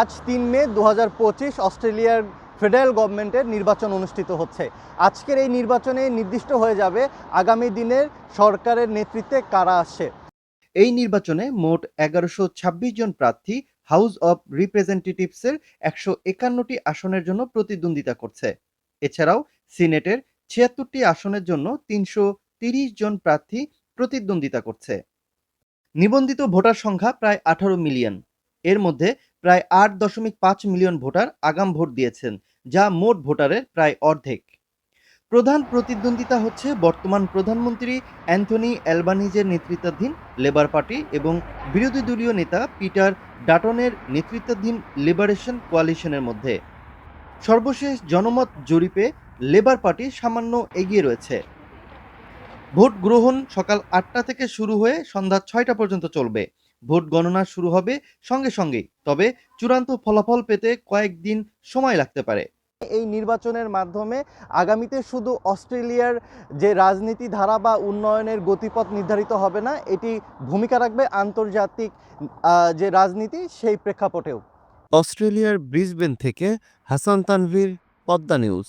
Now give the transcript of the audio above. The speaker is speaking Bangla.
আজ তিন মে দু অস্ট্রেলিয়ার ফেডারেল গভর্নমেন্টের নির্বাচন অনুষ্ঠিত হচ্ছে। আজকের এই নির্বাচনে নির্দিষ্ট হয়ে যাবে আগামী দিনের সরকারের নেতৃত্বে কারা আসে এই নির্বাচনে মোট এগারোশো ছাব্বিশ জন প্রার্থী হাউস অব রিপ্রেজেন্টেটিভসের একশো একান্নটি আসনের জন্য প্রতিদ্বন্দ্বিতা করছে। এছাড়াও সিনেটের ছিয়াত্তরটি আসনের জন্য তিনশো তিরিশ জন প্রার্থী প্রতিদ্বন্দ্বিতা করছে। নিবন্ধিত ভোটার সংখ্যা প্রায় আঠারো মিলিয়ন। এর মধ্যে প্রায় আট দশমিক পাঁচ মিলিয়ন ভোটার আগাম ভোট দিয়েছেন, যা মোট ভোটারের প্রায় অর্ধেক। প্রধান প্রতিদ্বন্দ্বিতা হচ্ছে বর্তমান প্রধানমন্ত্রী অ্যান্থনি অ্যালবানিজের নেতৃত্বাধীন লেবার পার্টি এবং বিরোধী দলীয় নেতা পিটার ডাটনের নেতৃত্বাধীন লিবারেশন কোয়ালিশনের মধ্যে। সর্বশেষ জনমত জরিপে লেবার পার্টি সামান্য এগিয়ে রয়েছে। ভোট গ্রহণ সকাল আটটা থেকে শুরু হয়ে সন্ধ্যা ছয়টা পর্যন্ত চলবে। ভোট গণনা শুরু হবে সঙ্গে সঙ্গেই। তবে চূড়ান্ত ফলাফল পেতে কয়েকদিন সময় লাগতে পারে। এই নির্বাচনের মাধ্যমে আগামীতে শুধু অস্ট্রেলিয়ার যে রাজনীতি ধারা বা উন্নয়নের গতিপথ নির্ধারিত হবে না এটি ভূমিকা রাখবে আন্তর্জাতিক আহ, যে রাজনীতি সেই প্রেক্ষাপটেও। অস্ট্রেলিয়ার ব্রিসবেন থেকে হাসান তানভীর পদ্মা নিউজ।